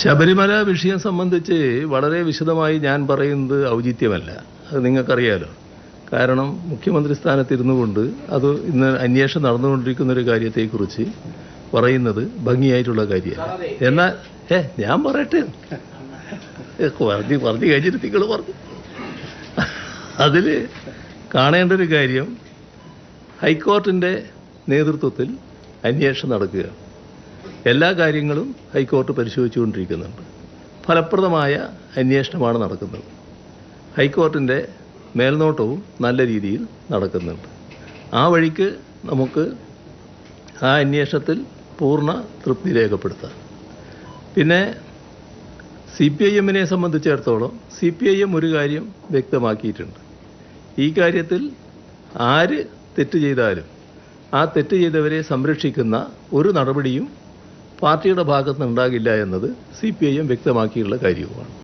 ശബരിമല വിഷയം സംബന്ധിച്ച് വളരെ വിശദമായി ഞാൻ പറയുന്നത് ഔചിത്യമല്ല. അത് നിങ്ങൾക്കറിയാലോ. കാരണം മുഖ്യമന്ത്രി സ്ഥാനത്തിരുന്നു കൊണ്ട് അത് ഇന്ന് അന്വേഷണം നടന്നുകൊണ്ടിരിക്കുന്ന ഒരു കാര്യത്തെക്കുറിച്ച് പറയുന്നത് ഭംഗിയായിട്ടുള്ള കാര്യമല്ല. എന്നാൽ ഏ ഞാൻ പറയട്ടെ. പറഞ്ഞു പറഞ്ഞ് കഴിഞ്ഞിട്ട് നിങ്ങൾ പറഞ്ഞു. അതിൽ കാണേണ്ട ഒരു കാര്യം ഹൈക്കോർട്ടിന്റെ നേതൃത്വത്തിൽ അന്വേഷണം നടക്കുകയാണ്. എല്ലാ കാര്യങ്ങളും ഹൈക്കോടതി പരിശോധിച്ചുകൊണ്ടിരിക്കുന്നുണ്ട്. ഫലപ്രദമായ അന്വേഷണമാണ് നടക്കുന്നത്. ഹൈക്കോർട്ടിന്റെ മേൽനോട്ടവും നല്ല രീതിയിൽ നടക്കുന്നുണ്ട്. ആ വഴിക്ക് നമുക്ക് ആ അന്വേഷണത്തിൽ പൂർണ തൃപ്തി രേഖപ്പെടുത്താം. പിന്നെ സി പി ഐ എമ്മിനെ സംബന്ധിച്ചിടത്തോളം സി പി ഐ എം ഒരു കാര്യം വ്യക്തമാക്കിയിട്ടുണ്ട്. ഈ കാര്യത്തിൽ ആര് തെറ്റ് ചെയ്താലും ആ തെറ്റ് ചെയ്തവരെ സംരക്ഷിക്കുന്ന ഒരു നടപടിയും പാർട്ടിയുടെ ഭാഗത്തുനിന്നുണ്ടാകില്ല എന്നത് സി പി ഐ എം വ്യക്തമാക്കിയുള്ള കാര്യവുമാണ്.